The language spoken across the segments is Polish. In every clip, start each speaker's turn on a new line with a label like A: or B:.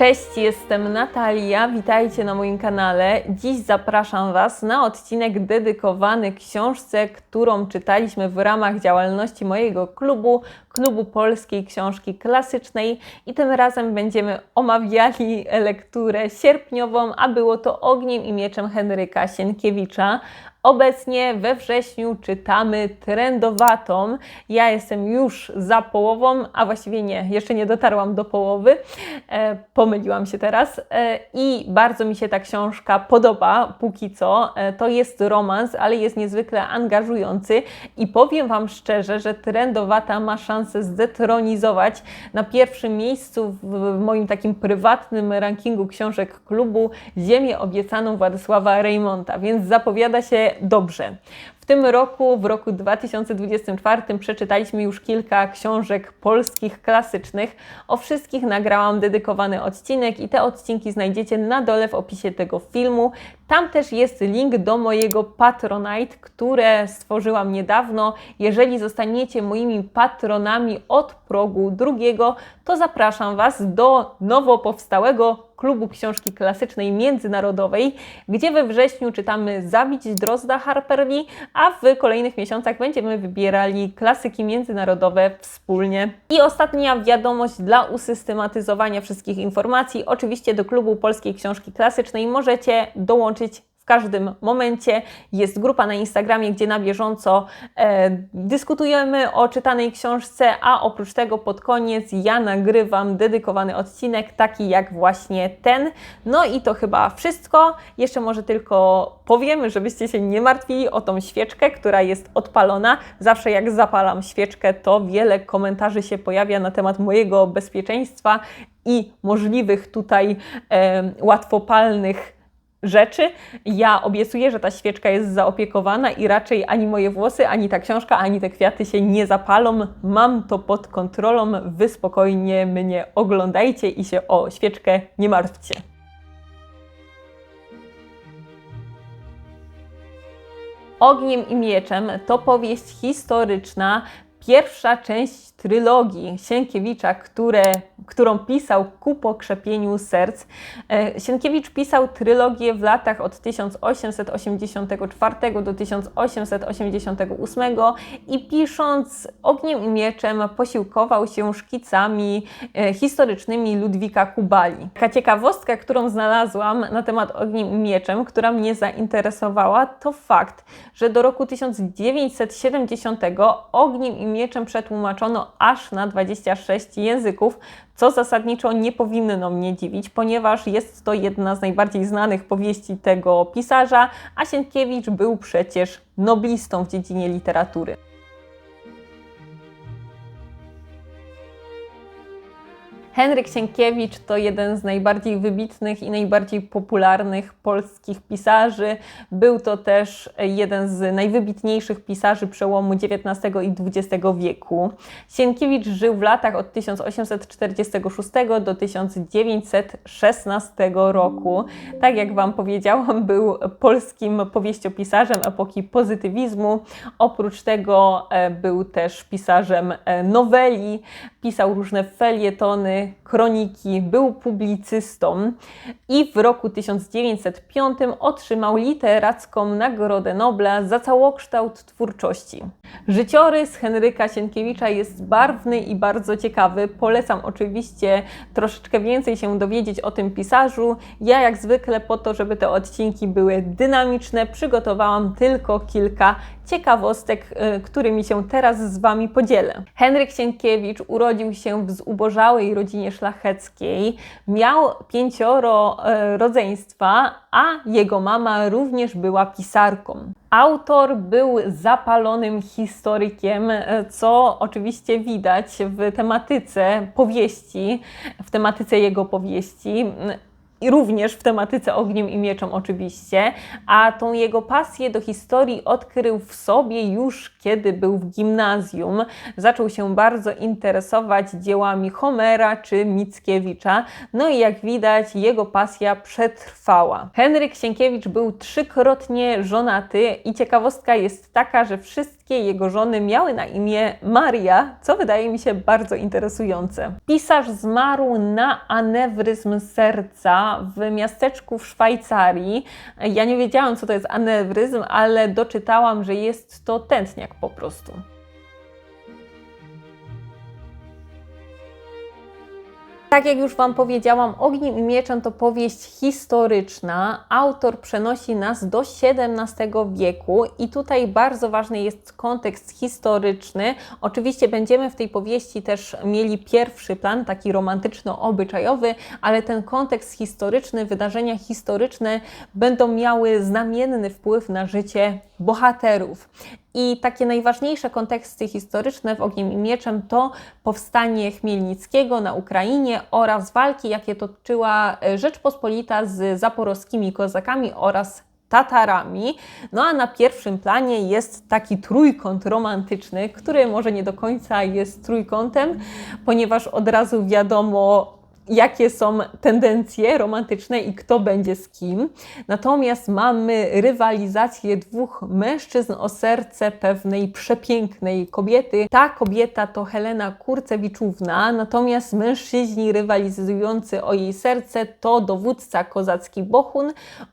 A: Cześć, jestem Natalia, witajcie na moim kanale. Dziś zapraszam Was na odcinek dedykowany książce, którą czytaliśmy w ramach działalności mojego klubu, klubu polskiej książki klasycznej i tym razem będziemy omawiali lekturę sierpniową, a było to Ogniem i Mieczem Henryka Sienkiewicza. Obecnie we wrześniu czytamy trendowatą. Ja jestem już za połową, a właściwie nie, jeszcze nie dotarłam do połowy. E, pomyliłam się teraz. E, I bardzo mi się ta książka podoba, póki co. E, to jest romans, ale jest niezwykle angażujący i powiem Wam szczerze, że trendowata ma szansę zdetronizować na pierwszym miejscu w moim takim prywatnym rankingu książek klubu Ziemię obiecaną Władysława Reymonta, więc zapowiada się dobrze. Tym roku, w roku 2024, przeczytaliśmy już kilka książek polskich klasycznych. O wszystkich nagrałam dedykowany odcinek i te odcinki znajdziecie na dole w opisie tego filmu. Tam też jest link do mojego Patronite, które stworzyłam niedawno. Jeżeli zostaniecie moimi patronami od progu drugiego, to zapraszam Was do nowo powstałego klubu książki klasycznej międzynarodowej, gdzie we wrześniu czytamy Zabić Drozda Harper Lee, a w kolejnych miesiącach będziemy wybierali klasyki międzynarodowe wspólnie. I ostatnia wiadomość dla usystematyzowania wszystkich informacji. Oczywiście do klubu polskiej książki klasycznej możecie dołączyć każdym momencie. Jest grupa na Instagramie, gdzie na bieżąco e, dyskutujemy o czytanej książce, a oprócz tego pod koniec ja nagrywam dedykowany odcinek, taki jak właśnie ten. No i to chyba wszystko. Jeszcze może tylko powiemy, żebyście się nie martwili o tą świeczkę, która jest odpalona. Zawsze jak zapalam świeczkę, to wiele komentarzy się pojawia na temat mojego bezpieczeństwa i możliwych tutaj e, łatwopalnych rzeczy. Ja obiecuję, że ta świeczka jest zaopiekowana i raczej ani moje włosy, ani ta książka, ani te kwiaty się nie zapalą. Mam to pod kontrolą. Wy spokojnie mnie oglądajcie i się o świeczkę nie martwcie. Ogniem i mieczem to powieść historyczna, pierwsza część trylogii Sienkiewicza, które, którą pisał ku pokrzepieniu serc. E, Sienkiewicz pisał trylogię w latach od 1884 do 1888 i pisząc Ogniem i Mieczem posiłkował się szkicami e, historycznymi Ludwika Kubali. Taka ciekawostka, którą znalazłam na temat Ogniem i Mieczem, która mnie zainteresowała, to fakt, że do roku 1970 Ogniem i Mieczem przetłumaczono aż na 26 języków, co zasadniczo nie powinno mnie dziwić, ponieważ jest to jedna z najbardziej znanych powieści tego pisarza, a Sienkiewicz był przecież noblistą w dziedzinie literatury. Henryk Sienkiewicz to jeden z najbardziej wybitnych i najbardziej popularnych polskich pisarzy. Był to też jeden z najwybitniejszych pisarzy przełomu XIX i XX wieku. Sienkiewicz żył w latach od 1846 do 1916 roku. Tak jak Wam powiedziałam, był polskim powieściopisarzem epoki pozytywizmu. Oprócz tego e, był też pisarzem e, noweli, pisał różne felietony, kroniki, był publicystą i w roku 1905 otrzymał literacką Nagrodę Nobla za całokształt twórczości. Życiorys Henryka Sienkiewicza jest barwny i bardzo ciekawy. Polecam oczywiście troszeczkę więcej się dowiedzieć o tym pisarzu. Ja jak zwykle po to, żeby te odcinki były dynamiczne, przygotowałam tylko kilka ciekawostek, y, którymi się teraz z Wami podzielę. Henryk Sienkiewicz urodził się w zubożałej rodzinie szlacheckiej, miał pięcioro y, rodzeństwa, a jego mama również była pisarką. Autor był zapalonym historykiem, y, co oczywiście widać w tematyce powieści, w tematyce jego powieści i również w tematyce ogniem i mieczem oczywiście, a tą jego pasję do historii odkrył w sobie już kiedy był w gimnazjum. Zaczął się bardzo interesować dziełami Homera czy Mickiewicza, no i jak widać jego pasja przetrwała. Henryk Sienkiewicz był trzykrotnie żonaty i ciekawostka jest taka, że wszystkie wszystkie jego żony miały na imię Maria, co wydaje mi się bardzo interesujące. Pisarz zmarł na anewryzm serca w miasteczku w Szwajcarii. Ja nie wiedziałam, co to jest anewryzm, ale doczytałam, że jest to tętniak po prostu. Tak jak już Wam powiedziałam, Ogniem i Mieczem to powieść historyczna. Autor przenosi nas do XVII wieku i tutaj bardzo ważny jest kontekst historyczny. Oczywiście będziemy w tej powieści też mieli pierwszy plan, taki romantyczno-obyczajowy, ale ten kontekst historyczny, wydarzenia historyczne będą miały znamienny wpływ na życie bohaterów. I takie najważniejsze konteksty historyczne w Ogniem i Mieczem to powstanie Chmielnickiego na Ukrainie oraz walki, jakie toczyła e, Rzeczpospolita z zaporowskimi kozakami oraz Tatarami. No a na pierwszym planie jest taki trójkąt romantyczny, który może nie do końca jest trójkątem, ponieważ od razu wiadomo, jakie są tendencje romantyczne i kto będzie z kim. Natomiast mamy rywalizację dwóch mężczyzn o serce pewnej przepięknej kobiety. Ta kobieta to Helena Kurcewiczówna, natomiast mężczyźni rywalizujący o jej serce to dowódca kozacki Bohun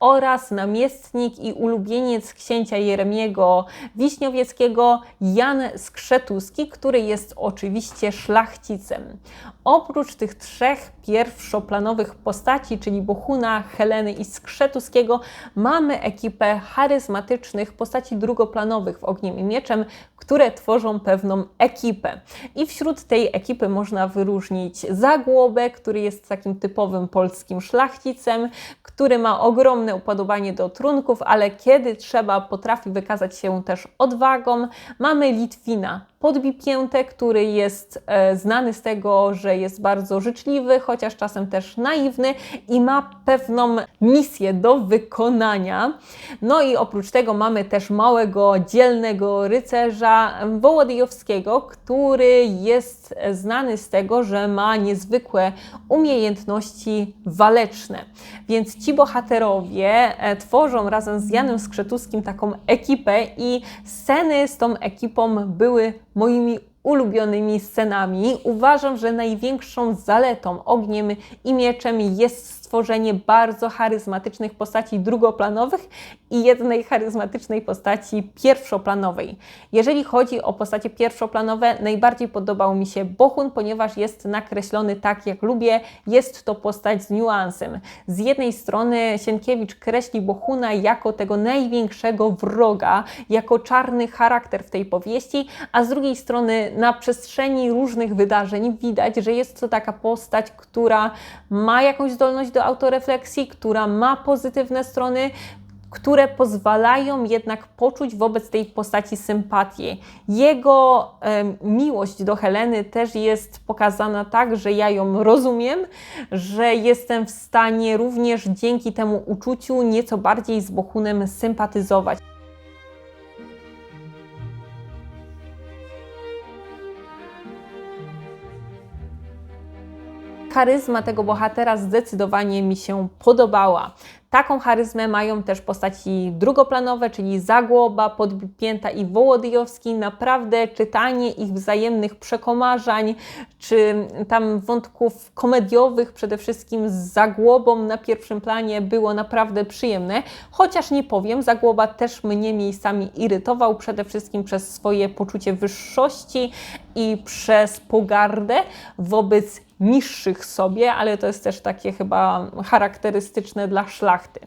A: oraz namiestnik i ulubieniec księcia Jeremiego Wiśniowieckiego Jan Skrzetuski, który jest oczywiście szlachcicem. Oprócz tych trzech pierwszoplanowych postaci, czyli Bohuna, Heleny i Skrzetuskiego, mamy ekipę charyzmatycznych postaci drugoplanowych w Ogniem i Mieczem, które tworzą pewną ekipę. I wśród tej ekipy można wyróżnić Zagłobę, który jest takim typowym polskim szlachcicem, który ma ogromne upodobanie do trunków, ale kiedy trzeba, potrafi wykazać się też odwagą. Mamy Litwina, podbipięte, który jest e, znany z tego, że jest bardzo życzliwy, chociaż czasem też naiwny i ma pewną misję do wykonania. No i oprócz tego mamy też małego, dzielnego rycerza Wołodyjowskiego, który jest znany z tego, że ma niezwykłe umiejętności waleczne. Więc ci bohaterowie e, tworzą razem z Janem Skrzetuskim taką ekipę i sceny z tą ekipą były moimi ulubionymi scenami. Uważam, że największą zaletą ogniem i mieczem jest stworzenie bardzo charyzmatycznych postaci drugoplanowych i jednej charyzmatycznej postaci pierwszoplanowej. Jeżeli chodzi o postacie pierwszoplanowe, najbardziej podobał mi się Bohun, ponieważ jest nakreślony tak, jak lubię. Jest to postać z niuansem. Z jednej strony Sienkiewicz kreśli Bohuna jako tego największego wroga, jako czarny charakter w tej powieści, a z drugiej strony na przestrzeni różnych wydarzeń widać, że jest to taka postać, która ma jakąś zdolność do autorefleksji, która ma pozytywne strony, które pozwalają jednak poczuć wobec tej postaci sympatię. Jego miłość do Heleny też jest pokazana tak, że ja ją rozumiem, że jestem w stanie również dzięki temu uczuciu nieco bardziej z Bohunem sympatyzować. Charyzma tego bohatera zdecydowanie mi się podobała. Taką charyzmę mają też postaci drugoplanowe, czyli Zagłoba, Podpięta i Wołodyjowski. Naprawdę czytanie ich wzajemnych przekomarzań, czy tam wątków komediowych przede wszystkim z Zagłobą na pierwszym planie było naprawdę przyjemne. Chociaż nie powiem, Zagłoba też mnie miejscami irytował, przede wszystkim przez swoje poczucie wyższości i przez pogardę wobec niższych sobie, ale to jest też takie chyba charakterystyczne dla szlachty.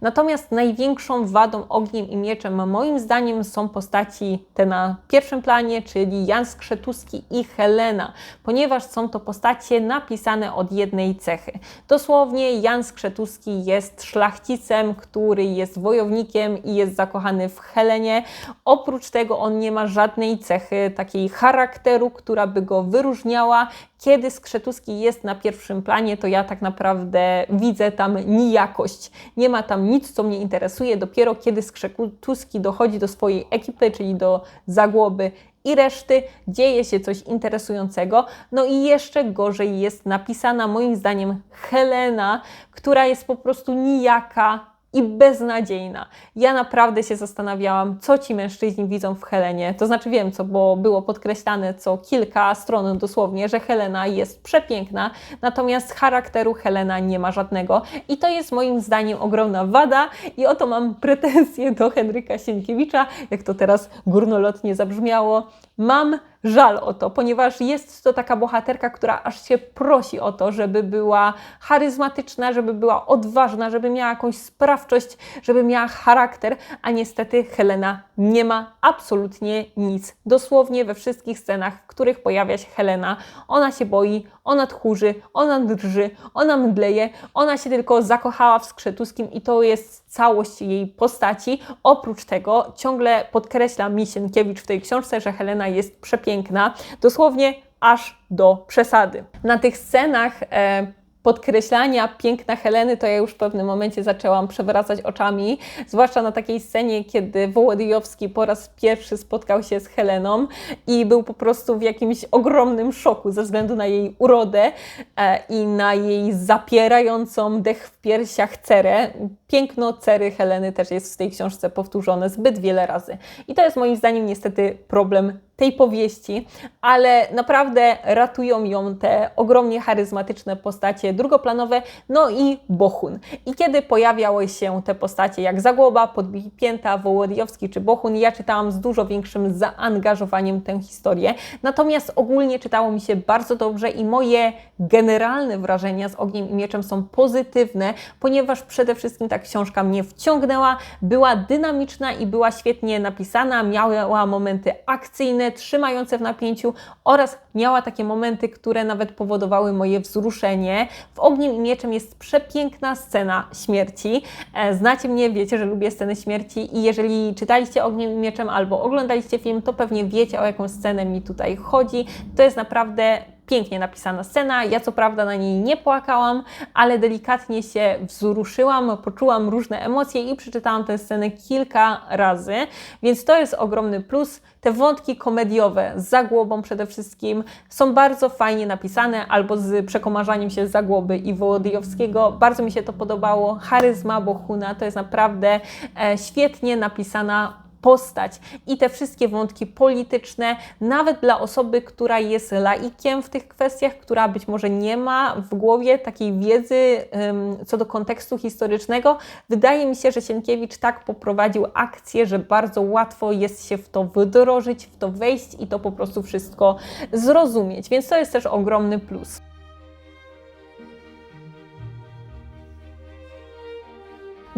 A: Natomiast największą wadą ogniem i mieczem moim zdaniem są postaci te na pierwszym planie, czyli Jan Skrzetuski i Helena, ponieważ są to postacie napisane od jednej cechy. Dosłownie Jan Skrzetuski jest szlachcicem, który jest wojownikiem i jest zakochany w Helenie. Oprócz tego on nie ma żadnej cechy takiej charakteru, która by go wyróżniała kiedy Skrzetuski jest na pierwszym planie, to ja tak naprawdę widzę tam nijakość. Nie ma tam nic, co mnie interesuje. Dopiero kiedy Skrzetuski dochodzi do swojej ekipy, czyli do Zagłoby i reszty, dzieje się coś interesującego. No i jeszcze gorzej jest napisana moim zdaniem Helena, która jest po prostu nijaka, i beznadziejna. Ja naprawdę się zastanawiałam, co ci mężczyźni widzą w Helenie. To znaczy wiem co, bo było podkreślane co kilka stron dosłownie, że Helena jest przepiękna, natomiast charakteru Helena nie ma żadnego. I to jest moim zdaniem ogromna wada i oto mam pretensje do Henryka Sienkiewicza, jak to teraz górnolotnie zabrzmiało. Mam żal o to, ponieważ jest to taka bohaterka, która aż się prosi o to, żeby była charyzmatyczna, żeby była odważna, żeby miała jakąś sprawczość, żeby miała charakter, a niestety Helena nie ma absolutnie nic. Dosłownie we wszystkich scenach, w których pojawia się Helena, ona się boi, ona tchórzy, ona drży, ona mdleje, ona się tylko zakochała w Skrzetuskim i to jest całość jej postaci. Oprócz tego ciągle podkreśla Misienkiewicz w tej książce, że Helena jest przepiękna, dosłownie aż do przesady. Na tych scenach e, podkreślania piękna Heleny, to ja już w pewnym momencie zaczęłam przewracać oczami, zwłaszcza na takiej scenie, kiedy Wołodyjowski po raz pierwszy spotkał się z Heleną i był po prostu w jakimś ogromnym szoku ze względu na jej urodę e, i na jej zapierającą dech w piersiach cerę. Piękno cery Heleny też jest w tej książce powtórzone zbyt wiele razy. I to jest moim zdaniem niestety problem tej powieści, ale naprawdę ratują ją te ogromnie charyzmatyczne postacie drugoplanowe, no i Bohun. I kiedy pojawiały się te postacie jak Zagłoba, Podpięta, Wołodyjowski czy Bohun, ja czytałam z dużo większym zaangażowaniem tę historię. Natomiast ogólnie czytało mi się bardzo dobrze i moje generalne wrażenia z Ogniem i Mieczem są pozytywne, ponieważ przede wszystkim ta książka mnie wciągnęła, była dynamiczna i była świetnie napisana, miała momenty akcyjne, trzymające w napięciu oraz miała takie momenty, które nawet powodowały moje wzruszenie. W Ogniem i Mieczem jest przepiękna scena śmierci. E, znacie mnie, wiecie, że lubię sceny śmierci i jeżeli czytaliście Ogniem i Mieczem albo oglądaliście film, to pewnie wiecie, o jaką scenę mi tutaj chodzi. To jest naprawdę pięknie napisana scena. Ja co prawda na niej nie płakałam, ale delikatnie się wzruszyłam, poczułam różne emocje i przeczytałam tę scenę kilka razy, więc to jest ogromny plus. Te wątki komediowe z zagłobą przede wszystkim są bardzo fajnie napisane, albo z przekomarzaniem się zagłoby i Wołodyjowskiego. Bardzo mi się to podobało. Charyzma Bohuna to jest naprawdę e, świetnie napisana postać i te wszystkie wątki polityczne, nawet dla osoby, która jest laikiem w tych kwestiach, która być może nie ma w głowie takiej wiedzy um, co do kontekstu historycznego, wydaje mi się, że Sienkiewicz tak poprowadził akcję, że bardzo łatwo jest się w to wdrożyć, w to wejść i to po prostu wszystko zrozumieć, więc to jest też ogromny plus.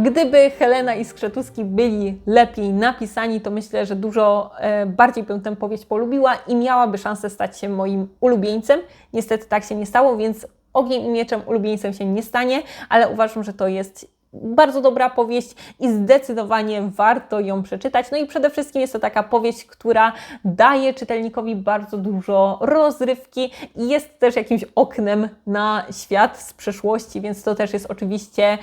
A: Gdyby Helena i Skrzetuski byli lepiej napisani, to myślę, że dużo e, bardziej bym tę powieść polubiła i miałaby szansę stać się moim ulubieńcem. Niestety tak się nie stało, więc Ogniem i Mieczem ulubieńcem się nie stanie, ale uważam, że to jest bardzo dobra powieść i zdecydowanie warto ją przeczytać. No i przede wszystkim jest to taka powieść, która daje czytelnikowi bardzo dużo rozrywki i jest też jakimś oknem na świat z przeszłości, więc to też jest oczywiście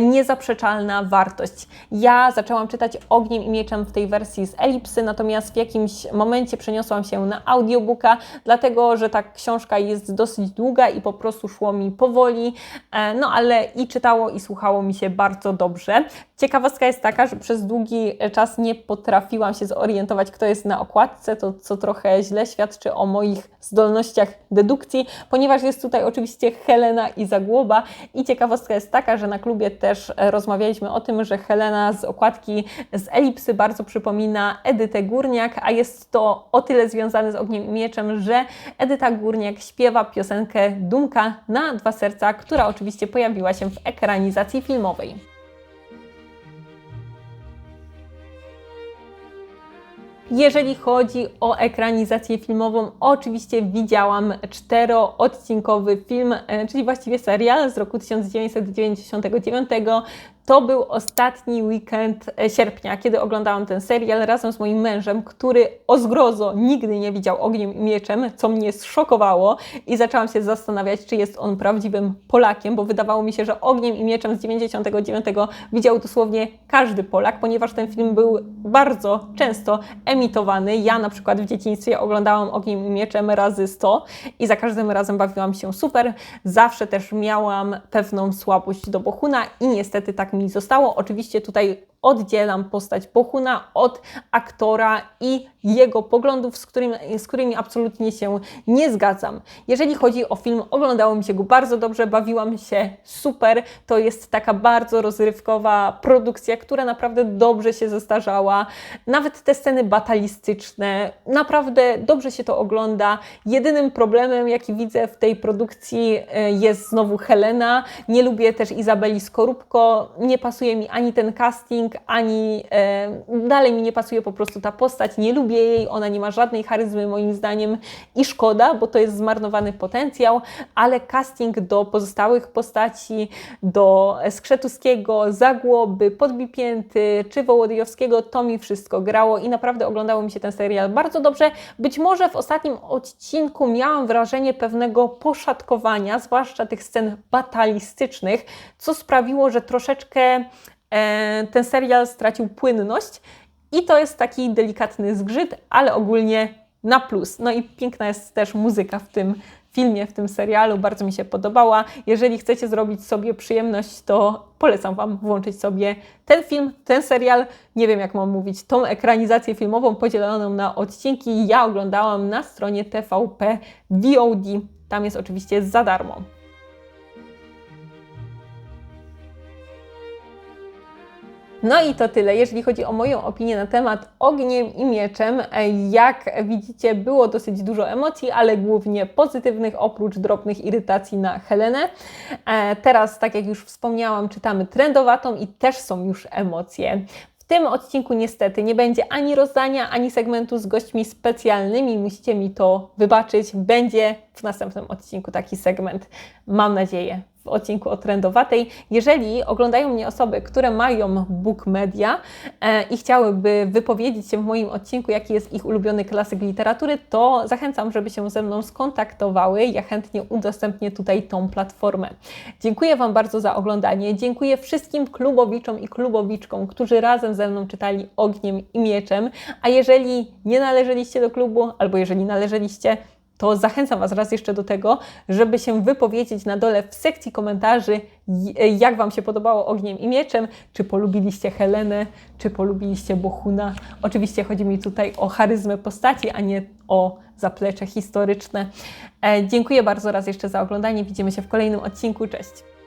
A: niezaprzeczalna wartość. Ja zaczęłam czytać Ogniem i Mieczem w tej wersji z Elipsy, natomiast w jakimś momencie przeniosłam się na audiobooka, dlatego że ta książka jest dosyć długa i po prostu szło mi powoli, e, no ale i czytało i słuchało mi się bardzo dobrze. Ciekawostka jest taka, że przez długi czas nie potrafiłam się zorientować, kto jest na okładce, to co trochę źle świadczy o moich zdolnościach dedukcji, ponieważ jest tutaj oczywiście Helena i Zagłoba i ciekawostka jest taka, że na klubie też rozmawialiśmy o tym, że Helena z okładki z Elipsy bardzo przypomina Edytę Górniak, a jest to o tyle związane z Ogniem i Mieczem, że Edyta Górniak śpiewa piosenkę Dumka na dwa serca, która oczywiście pojawiła się w ekranizacji filmowej. Jeżeli chodzi o ekranizację filmową, oczywiście widziałam czteroodcinkowy film, e, czyli właściwie serial z roku 1999 to był ostatni weekend e, sierpnia, kiedy oglądałam ten serial razem z moim mężem, który o zgrozo nigdy nie widział ogniem i mieczem, co mnie zszokowało i zaczęłam się zastanawiać, czy jest on prawdziwym Polakiem, bo wydawało mi się, że ogniem i mieczem z 99 widział dosłownie każdy Polak, ponieważ ten film był bardzo często emitowany. Ja na przykład w dzieciństwie oglądałam ogniem i mieczem razy 100 i za każdym razem bawiłam się super. Zawsze też miałam pewną słabość do Bohuna i niestety tak zostało. Oczywiście tutaj oddzielam postać Bohuna od aktora i jego poglądów, z, z którymi absolutnie się nie zgadzam. Jeżeli chodzi o film, oglądało mi się go bardzo dobrze, bawiłam się super. To jest taka bardzo rozrywkowa produkcja, która naprawdę dobrze się zestarzała. Nawet te sceny batalistyczne, naprawdę dobrze się to ogląda. Jedynym problemem, jaki widzę w tej produkcji e, jest znowu Helena. Nie lubię też Izabeli Skorupko. Nie pasuje mi ani ten casting, ani e, dalej mi nie pasuje po prostu ta postać. Nie lubię jej, ona nie ma żadnej charyzmy moim zdaniem i szkoda, bo to jest zmarnowany potencjał, ale casting do pozostałych postaci, do Skrzetuskiego, Zagłoby, Podbipięty czy Wołodyjowskiego, to mi wszystko grało i naprawdę oglądało mi się ten serial bardzo dobrze. Być może w ostatnim odcinku miałam wrażenie pewnego poszatkowania, zwłaszcza tych scen batalistycznych, co sprawiło, że troszeczkę ten serial stracił płynność i to jest taki delikatny zgrzyt, ale ogólnie na plus. No i piękna jest też muzyka w tym filmie, w tym serialu, bardzo mi się podobała. Jeżeli chcecie zrobić sobie przyjemność, to polecam Wam włączyć sobie ten film, ten serial, nie wiem jak mam mówić, tą ekranizację filmową podzieloną na odcinki. Ja oglądałam na stronie TVP VOD. Tam jest oczywiście za darmo. No i to tyle, jeżeli chodzi o moją opinię na temat Ogniem i Mieczem. Jak widzicie, było dosyć dużo emocji, ale głównie pozytywnych, oprócz drobnych irytacji na Helenę. E, teraz, tak jak już wspomniałam, czytamy trendowatą i też są już emocje. W tym odcinku niestety nie będzie ani rozdania, ani segmentu z gośćmi specjalnymi. Musicie mi to wybaczyć. Będzie w następnym odcinku taki segment. Mam nadzieję w odcinku o trendowatej. Jeżeli oglądają mnie osoby, które mają book media e, i chciałyby wypowiedzieć się w moim odcinku, jaki jest ich ulubiony klasyk literatury, to zachęcam, żeby się ze mną skontaktowały. Ja chętnie udostępnię tutaj tą platformę. Dziękuję Wam bardzo za oglądanie. Dziękuję wszystkim klubowiczom i klubowiczkom, którzy razem ze mną czytali Ogniem i Mieczem. A jeżeli nie należeliście do klubu, albo jeżeli należeliście, to zachęcam Was raz jeszcze do tego, żeby się wypowiedzieć na dole w sekcji komentarzy, jak Wam się podobało Ogniem i Mieczem, czy polubiliście Helenę, czy polubiliście Bohuna. Oczywiście chodzi mi tutaj o charyzmę postaci, a nie o zaplecze historyczne. E, dziękuję bardzo raz jeszcze za oglądanie. Widzimy się w kolejnym odcinku. Cześć!